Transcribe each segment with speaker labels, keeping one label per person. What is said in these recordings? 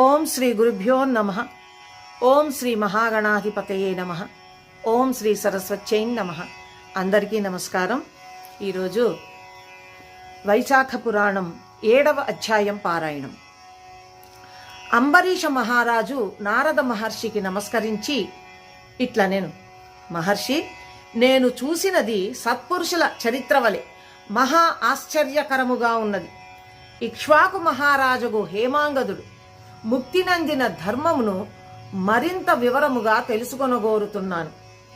Speaker 1: ఓం శ్రీ గురుభ్యో నమ. ఓం శ్రీ మహాగణాధిపతయే నమ. ఓం శ్రీ సరస్వత్యై నమ. అందరికీ నమస్కారం. ఈరోజు వైశాఖ పురాణం ఏడవ అధ్యాయం పారాయణం. అంబరీష మహారాజు నారద మహర్షికి నమస్కరించి ఇట్లా నేను మహర్షి నేను చూసినది సత్పురుషుల చరిత్ర వలె మహా ఆశ్చర్యకరముగా ఉన్నది. ఇక్ష్వాకు మహారాజుకు హేమాంగదుడు ముక్తినందిన ధర్మమును మరింత వివరముగా తెలుసుకొనగోరుతున్నాను.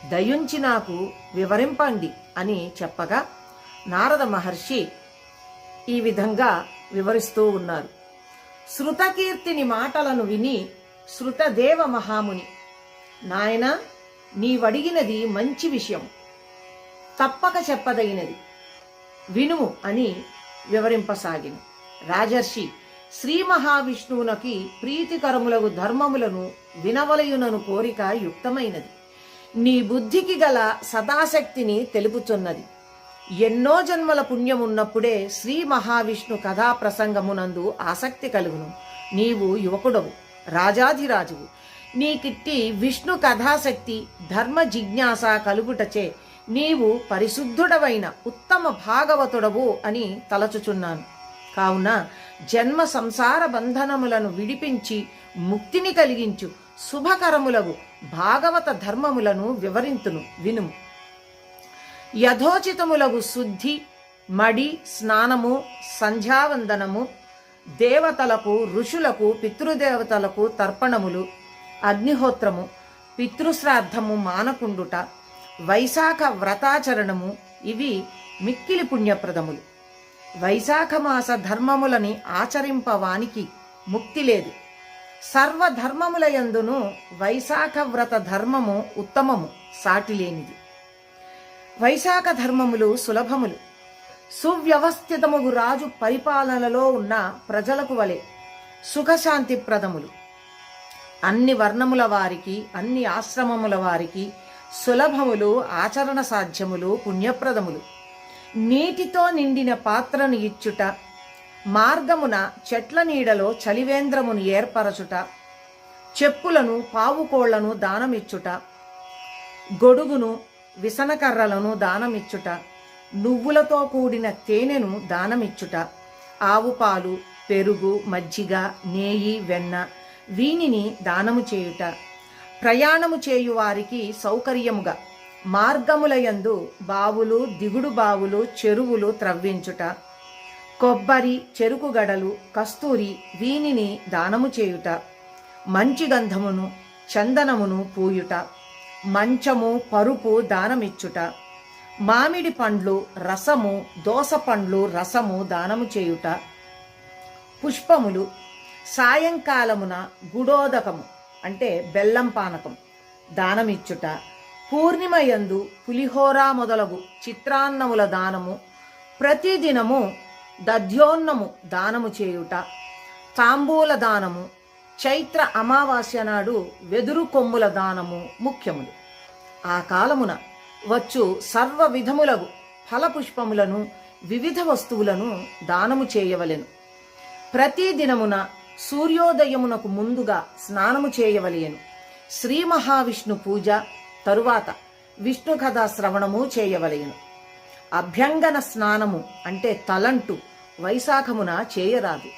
Speaker 1: దయుంచి నాకు వివరింపండి అని చెప్పగా నారద మహర్షి ఈ విధంగా వివరిస్తూ ఉన్నారు. శృతకీర్తిని మాటలను విని శృతదేవ మహాముని నాయన నీవడిగినది మంచి విషయం. తప్పక చెప్పదగినది. వినుము అని వివరింపసాగిన. రాజర్షి శ్రీ మహావిష్ణువునకి ప్రీతికరములగు ధర్మములను వినవలయునను కోరిక యుక్తమైనది. నీ బుద్ధికి గల సదాశక్తిని తెలుపుచున్నది. ఎన్నో జన్మల పుణ్యమున్నప్పుడే శ్రీ మహావిష్ణు కథా ప్రసంగమునందు ఆసక్తి కలుగును. నీవు యువకుడవు రాజాధిరాజువు. నీకిట్టి విష్ణు కథాశక్తి ధర్మ జిజ్ఞాస కలుగుటచే నీవు పరిశుద్ధుడవైన ఉత్తమ భాగవతుడవు అని తలచుచున్నాను. కావున జన్మ సంసార బంధనములను విడిపించి ముక్తిని కలిగించు. శుభకరములగు భాగవత ధర్మములను వివరింతును వినుము. యథోచితములగు శుద్ధి మడి స్నానము సంధ్యావందనము దేవతలకు ఋషులకు పితృదేవతలకు తర్పణములు అగ్నిహోత్రము పితృశ్రాద్ధము మానకుండుట వైశాఖ వ్రతాచరణము ఇవి మిక్కిలి పుణ్యప్రదములు. వైశాఖమాస ధర్మములని ఆచరింపవానికి ముక్తి లేదు. సర్వధర్మముల యందును వైశాఖ వ్రత ధర్మము ఉత్తమము సాటిలేనిది. వైశాఖ ధర్మములు సులభములు. సువ్యవస్థితముగు రాజు పరిపాలనలో ఉన్న ప్రజలకు వలె సుఖశాంతి ప్రదములు అన్ని వర్ణముల వారికి అన్ని ఆశ్రమముల వారికి సులభములు ఆచరణ సాధ్యములు పుణ్యప్రదములు. నీటితో నిండిన పాత్రను ఇచ్చుట మార్గమున చెట్ల నీడలో చలివేంద్రమును ఏర్పరచుట చెప్పులను పావుకోళ్ళను దానమిచ్చుట గొడుగును విసనకర్రలను దానమిచ్చుట నువ్వులతో కూడిన తేనెను దానమిచ్చుట ఆవు పాలు పెరుగు మజ్జిగ నేయి వెన్న వీనిని దానము చేయుట. ప్రయాణము చేయువారికి సౌకర్యముగా మార్గములయందు బావులు దిగుడు బావులు చెరువులు త్రవ్వించుట కొబ్బరి చెరుకు గడలు కస్తూరి వీనిని దానము చేయుట మంచి గంధమును చందనమును పూయుట మంచము పరుపు దానమిచ్చుట మామిడి పండ్లు రసము దోస పండ్లు రసము దానము చేయుట పుష్పములు సాయంకాలమున గుడోదకము అంటే బెల్లం పానకం దానమిచ్చుట పూర్ణిమయందు పులిహోర మొదలగు చిత్రాన్నముల దానము ప్రతిదినము దధ్యోన్నము దానము చేయుట తాంబూల దానము చైత్ర అమావాస్య నాడు వెదురు కొమ్ముల దానము ముఖ్యములు. ఆ కాలమున వచ్చు సర్వ విధములగు ఫలపుష్పములను వివిధ వస్తువులను దానము చేయవలెను. ప్రతిదినమున సూర్యోదయమునకు ముందుగా స్నానము చేయవలెను. శ్రీ మహావిష్ణు పూజ తరువాత విష్ణు కథా శ్రవణము చేయవలెను. అభ్యంగన స్నానము అంటే తలంటు వైశాఖమున చేయరాదు.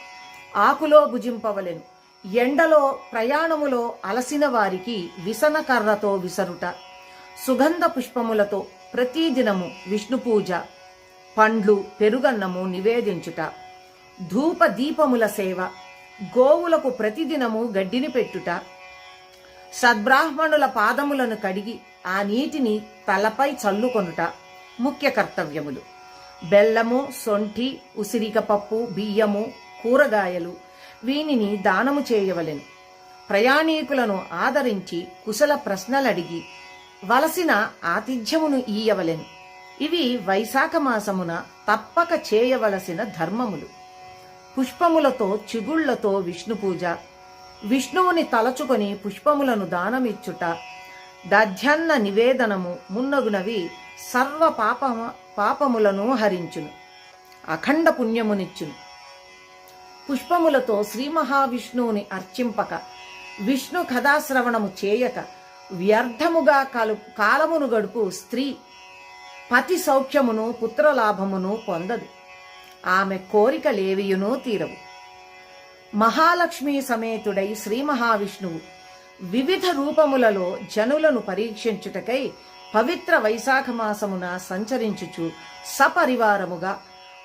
Speaker 1: ఆకులో భుజింపవలెను. ఎండలో ప్రయాణములో అలసిన వారికి విసన కర్రతో విసరుట సుగంధ పుష్పములతో ప్రతిదినము విష్ణు పూజ పండ్లు పెరుగన్నము నివేదించుట ధూప దీపముల సేవ గోవులకు ప్రతిదినము గడ్డిని పెట్టుట సద్బ్రాహ్మణుల పాదములను కడిగి ఆ నీటిని తలపై చల్లుకొనుట ముఖ్య కర్తవ్యములు. బెల్లము సొంఠి ఉసిరికపప్పు బియ్యము కూరగాయలు వీనిని దానము చేయవలెను. ప్రయాణీకులను ఆదరించి కుశల ప్రశ్నలడిగి వలసిన ఆతిథ్యమును ఈయవలెను. ఇవి వైశాఖ మాసమున తప్పక చేయవలసిన ధర్మములు. పుష్పములతో చిగుళ్ళతో విష్ణు పూజ విష్ణువుని తలచుకొని పుష్పములను దానమిచ్చుట దధ్యన్న నివేదనము మున్నగునవి సర్వ పాప పాపములను హరించును అఖండ పుణ్యమునిచ్చును. పుష్పములతో శ్రీ మహావిష్ణువుని అర్చింపక విష్ణు కథాశ్రవణము చేయక వ్యర్థముగా కాలు కాలమును గడుపు స్త్రీ పతి సౌఖ్యమును పుత్రలాభమును పొందదు. ఆమె కోరికలేవియునూ తీరవు. మహాలక్ష్మి సమేతుడై శ్రీ మహావిష్ణువు వివిధ రూపములలో జనులను పరీక్షించుటకై పవిత్ర వైశాఖ మాసమున సంచరించుచు సపరివారముగా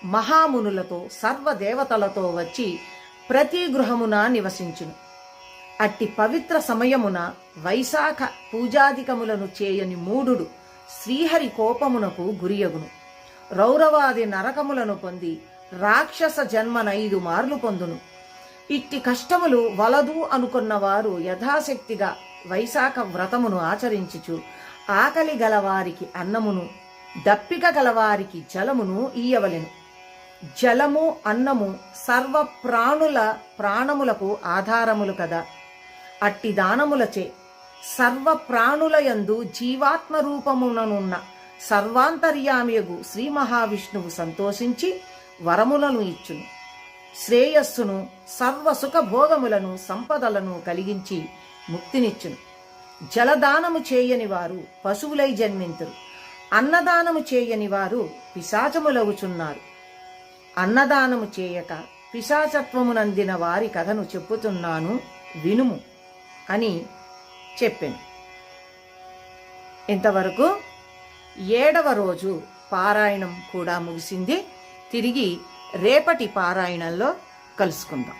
Speaker 1: మహామునులతో సర్వదేవతలతో వచ్చి ప్రతి గృహమున నివసించును. అట్టి పవిత్ర సమయమున వైశాఖ పూజాధికములను చేయని మూఢుడు శ్రీహరి కోపమునకు గురియగును. రౌరవాది నరకములను పొంది రాక్షస జన్మనైదు మార్లు పొందును. ఇట్టి కష్టములు వలదు అనుకున్నవారు యథాశక్తిగా వైశాఖ వ్రతమును ఆచరించుచు ఆకలి గలవారికి అన్నమును దప్పిక గలవారికి జలమును ఈయవలెను. జలము అన్నము సర్వ ప్రాణుల ప్రాణములకు ఆధారములు కదా. అట్టి దానములచే సర్వ ప్రాణులయందు జీవాత్మ రూపముననున్న సర్వాంతర్యామియగు శ్రీ మహావిష్ణువు సంతోషించి వరములను ఇచ్చును. శ్రేయస్సును సర్వ భోగములను సంపదలను కలిగించి ముక్తినిచ్చును. జలదానము చేయని వారు పశువులై జన్మింతురు. అన్నదానము చేయని వారు పిశాచములవుచున్నారు అన్నదానము చేయక పిశాచత్వమునందిన వారి కథను చెప్పుతున్నాను వినుము అని చెప్పాను. ఇంతవరకు ఏడవ రోజు పారాయణం కూడా ముగిసింది. తిరిగి రేపటి పారాయణంలో కలుసుకుందాం.